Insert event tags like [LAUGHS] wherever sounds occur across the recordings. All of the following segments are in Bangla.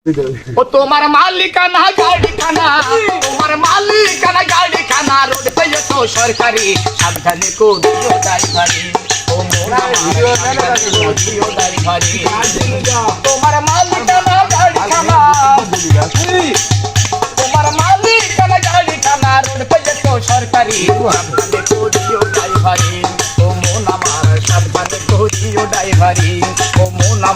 ओ तुम्हारे मालिक ना गाड़ी खाना तुम्हारे मालिक ना गाड़ी खाना रोड पे ये तो सरकारी सावधानी को दियो दाई भरी ओ मोरा दियो दाई ड्राइवरी तुम्हारे मालिक ना गाड़ी खाना तुम्हारे मालिक ना गाड़ी खाना रोड पे ये तो सरकारी सावधानी को दियो दाई भरी ओ मोना मार, सावधानी को दियो दाई भरी ओ मोना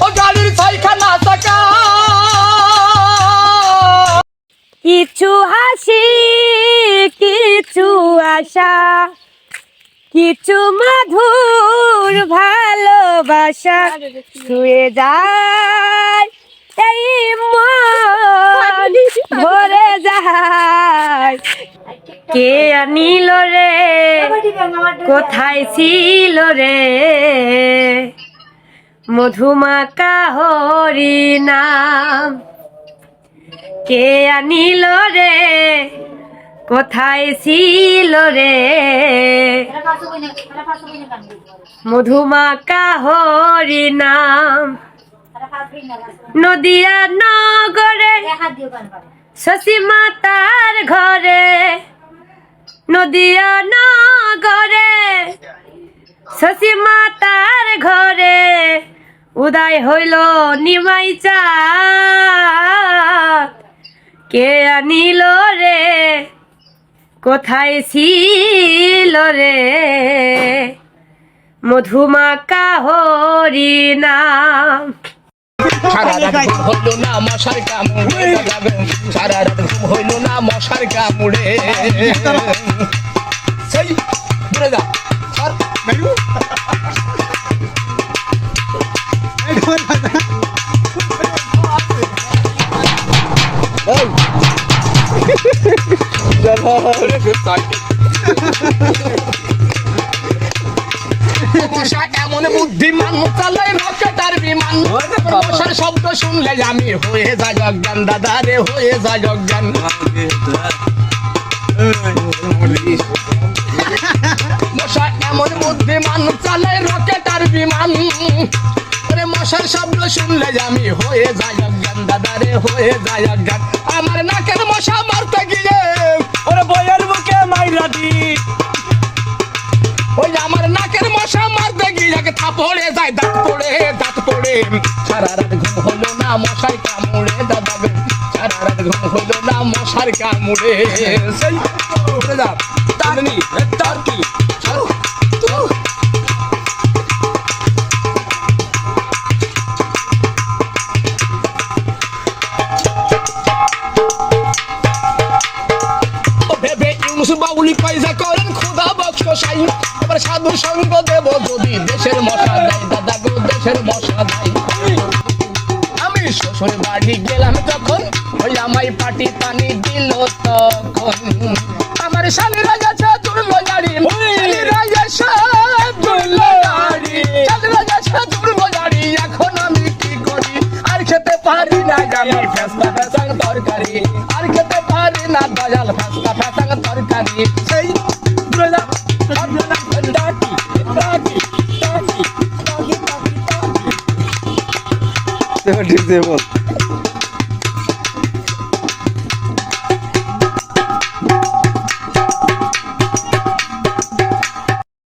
ও গাড়ির ছয়খানা চাকা। কিছু হাসি কিছু আশা কিছু মধুর ভালোবাসা শুয়ে যায় কে আনিল রে? কোথায় ছিল রে? মধুমাকা হরি নাম কে আনিল রে? কোথায় ছিল রে? মধুমাকা হরি নাম নদিয়া নগরে শশী মাতার ঘরে নদিয়া নগরে, শশী মাতার ঘরে, উদয় হইল নিমাই কে আনিল রে? কোথায় ছিল রে? মধুমাকা হরি নাম। সারা রাত ঘুম হইল না মশার কামড়ে। সারা রাত ঘুম হইল না মশার কামড়ে। সেই দূরে যা। সর [LAUGHS] মশা এমন বুদ্ধিমান চালায় রকেটার বিমান। মশার শব্দ শুনলে আমি হয়ে অজ্ঞান দাদা রে হয়ে অজ্ঞান। মশা এমন বুদ্ধিমান চালায় রকেটার বিমান। ওরে মশার শব্দ শুনলে আমি হয়ে যাই অজ্ঞান দাদা রে হয়ে যাই অজ্ঞান। আমার নাকের মশা মারতে গিয়ে ওরে বইয়ের বুকে মাইরা দি থাপড়ে যায় দাঁত পড়ে দাঁত পড়ে। সারা রাত ঘুম হলো না মশার কামড়ে দাদা গো সারা রাত ঘুম হলো না মশার কামড়ে। সেই তারনি তার কি? বাউলি পয়সা করেন সাই এবার সাধু সঙ্গ দেব যদি দেশের মশা দেয় দাদা গো দেশের মশা দেয় আমি শ্বশুর বাড়ি গেলাম যখন ওই আমাই পাটি পানি দিল তখন। আমার তুললো গাড়ি শালিরা গেছে তুললো গাড়ি শালিরা গেছে তুললো গাড়ি এখন আমি কি করি? আর খেতে পারি না আমি ফেসলা ফেসাং তরকারি। আর খেতে পারি না দয়াল ফেসলা ফেসাং তরকারি। সেই ডাকি ডাকি